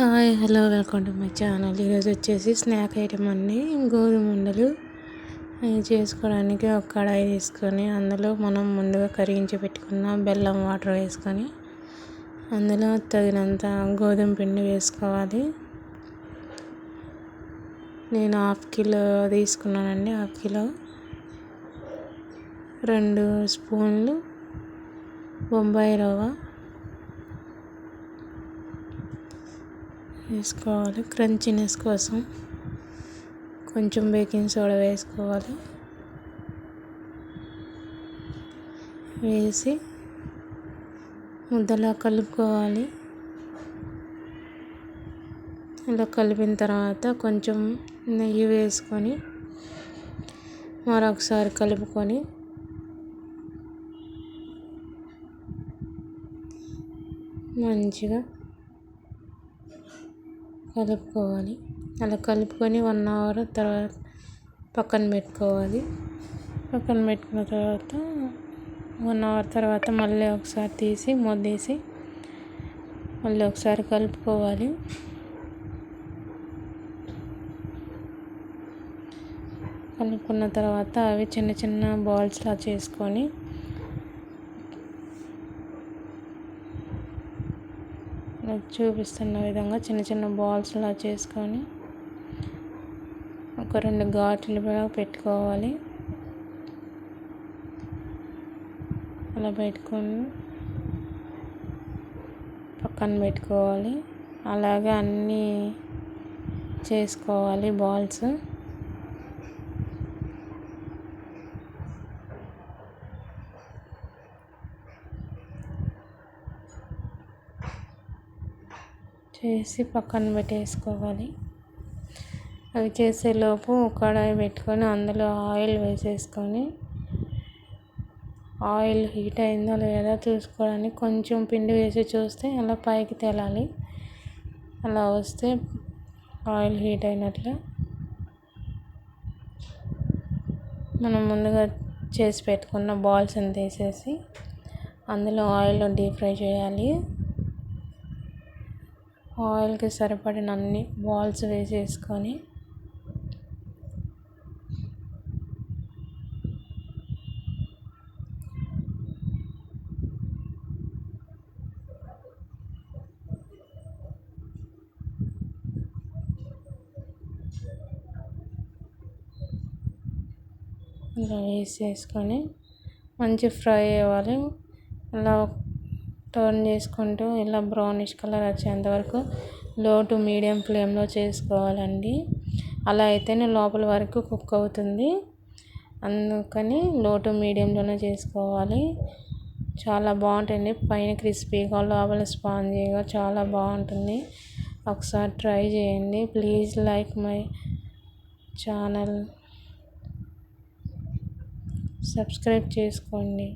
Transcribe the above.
Hi hello welcome to my channel. ఈరోజు వచ్చేసి snack item అండి. గోధుమ ఉండలు. చేసుకోవడానికి ఒక కడాయి తీసుకొని అందులో మనం ముందుగా కరిగించి పెట్టుకున్న బెల్లం వాటర్ వేసుకొని అందులో తగినంత గోధుమ పిండి వేసుకోవాలి. నేను హాఫ్ కిలో తీసుకున్నానండి హాఫ్ కిలో. రెండు స్పూన్లు బొంబాయి రవ్వ. వేసుకోవాలి. క్రంచినెస్ కోసం కొంచెం బేకింగ్ సోడా వేసుకోవాలి. వేసి ముద్దలా కలుపుకోవాలి. ఇలా కలిపిన తర్వాత కొంచెం నెయ్యి వేసుకొని మరొకసారి కలుపుకొని మంచిగా కలుపుకోవాలి. అలా కలుపుకొని వన్ అవర్ తర్వాత పక్కన పెట్టుకోవాలి. పక్కన పెట్టుకున్న తర్వాత వన్ అవర్ తర్వాత మళ్ళీ ఒకసారి తీసి మొద్దేసి మళ్ళీ ఒకసారి కలుపుకోవాలి. కలుపుకున్న తర్వాత అవి చిన్న చిన్న బాల్స్లా చేసుకొని చూపిస్తున్న విధంగా చిన్న చిన్న బాల్స్లా చేసుకొని ఒక రెండు ఘాట్లు కూడా పెట్టుకోవాలి. అలా పెట్టుకొని పక్కన పెట్టుకోవాలి. అలాగే అన్నీ చేసుకోవాలి బాల్స్. చేసి పక్కన పెట్టేసుకోవాలి. అవి చేసేలోపు కడాయి పెట్టుకొని అందులో ఆయిల్ వేసేసుకొని ఆయిల్ హీట్ అయిందో లేదా చూసుకోవడానికి కొంచెం పిండి వేసి చూస్తే అలా పైకి తేలాలి. అలా వస్తే ఆయిల్ హీట్ అయినట్లు మనం ముందుగా చేసి పెట్టుకున్న బాల్స్ని తీసేసి అందులో ఆయిల్లో డీప్ ఫ్రై చేయాలి. ఆయిల్కి సరిపడిన అన్ని బాల్స్ వేసేసుకొని ఇలా వేసేసుకొని మంచి ఫ్రై అవ్వాలి. అలా టర్న్ చేసుకుంటూ ఇలా బ్రౌనిష్ కలర్ వచ్చేంత వరకు లో టు మీడియం ఫ్లేమ్లో చేసుకోవాలండి. అలా అయితేనే లోపల వరకు కుక్ అవుతుంది. అందుకని లో టు మీడియంలోనే చేసుకోవాలి. చాలా బాగుంటుంది పైన క్రిస్పీగా లోపల స్పాంజీగా చాలా బాగుంటుంది. ఒకసారి ట్రై చేయండి. Please like my channel. Subscribe చేసుకోండి.